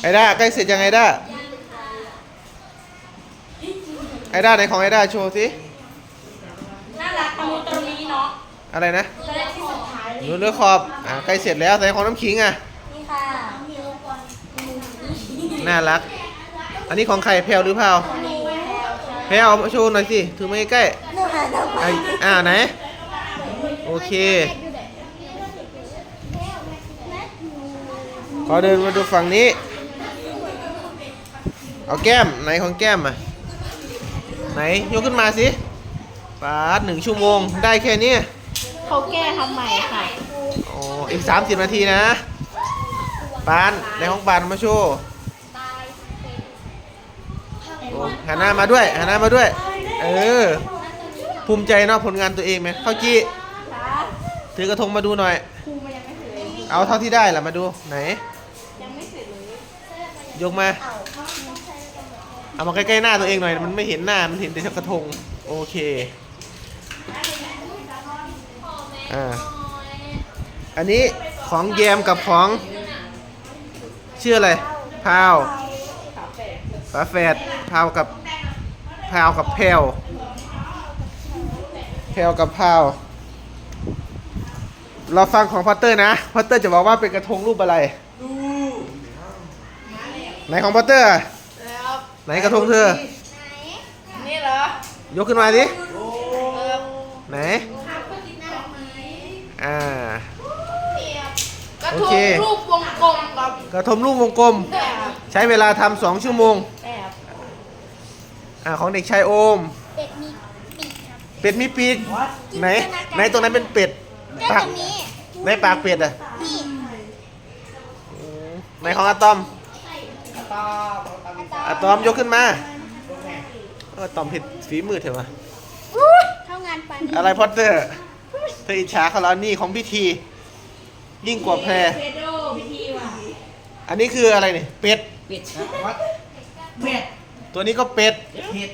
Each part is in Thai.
ไอด้าใกล้เสร็จยังไอด้าไอด้าไหนของไอด้าโชว์สิน่ารักตะมุตะมีเนาะอะไรนะจะได้ที่สุดท้ายหนูเลือกขอบอ่าใกล้เสร็จแล้วไหนของน้ำขิงอะนี่ค่ะน่ารัก อันนี้ของใครแพลวหรือเปล่าแพลวเอามาโชว์หน่อยสิถือมาใกล้หนูหาดอกๆไม้ไอ้อ่าไหนโอเคขอเดินมาดูฝั่งนี้ เอาแก้มไหนของแก้มอะไหนยกขึ้นมาสิปาดหนึ่งชั่วโมงได้แค่นี้เขาแก้ทำใหม่ค่ะโอ้อีก30นาทีนะปานในห้องปานมาโชว์โอ้หันหน้ามาด้วยหันหน้ามาด้วย เออ ภูมิใจเนาะผลงานตัวเองไหมเข้าจี้ถือกระทงมาดูหน่อย เอาเท่าที่ได้ล่ะมาดูไหนยกมา เอามาใกล้ๆหน้าตัวเองหน่อย มันไม่เห็นหน้า มันเห็นแต่กระทง โอเค อ่า อันนี้ของแยมกับของ ชื่ออะไร พาว ฝาแฝด พาวกับ พาวกับแพลวแพลวกับพาว เราฟังของพัตเตอร์นะ พัตเตอร์จะบอกว่าเป็นกระทงรูปอะไร ไหนของพัตเตอร์ ไหนกระทงเธอ นี่เหรอยกขึ้นมาดิไหน อ่า กระโอทเคงรูปวงกลมกับกระทงรูปวงกลม แบบใช้เวลาทำสองชั่วโมง แบบอ่า ของเด็กชายโอม เป็ดมีปีกครับ เป็ดมีปีก ไหน ไหนตรงนั้นเป็นเป็ดก็ปากตรงนี้ ในปากเป็ดอะนี่ไหนของอะตอม อะตอมยกขึ้นมาเอออะตอมผิดฝีมือเถอะวะเข้างานปันอะไรพอตเตอร์เธออิจฉาเขาแล้วนี่ของพิธี ยิ่งกว่าแพรเพโดพิธีว่ะอันนี้คืออะไรเนี่ยเป็ด เป็ดครับวัดเป็ดตัวนี้ก็เป็ด เห็ด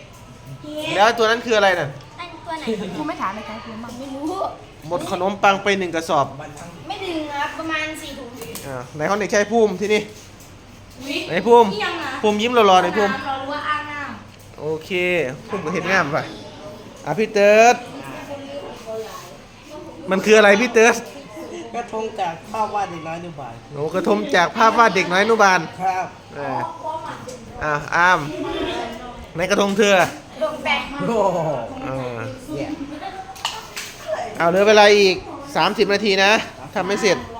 แล้วตัวนั้นคืออะไรน่ะอันตัวไหนกูไม่ถามเลยค่ะกูมั่งไม่รู้ หมดขนมปังไปหนึ่งกระสอบ ไม่ถึงครับประมาณสี่ถุงอ่าไหนของเด็กชายภูมิที่นี่วิ ไหนภูมินี่ยังนะภูมิยิ้มรอๆหน่อยภูมิน้ำเรารู้ว่าอ้างน้โอเคภูมิก็เห็นงามป่ะอะพี่เติร์ดมันคืออะไรพี่เติร์ดกระทงจากภาพวาดเด็กน้อยหนึ่งบาทโอ้กระทมจากภาพวาดเด็กน้อยอนุบาลครับอ่าอ่าอามในกระทงเธอำลงแปะโอ้โหอ่าเนี่ยเอาเหลือเวลาอีก 30 นาทีนะทำไม่เสร็จค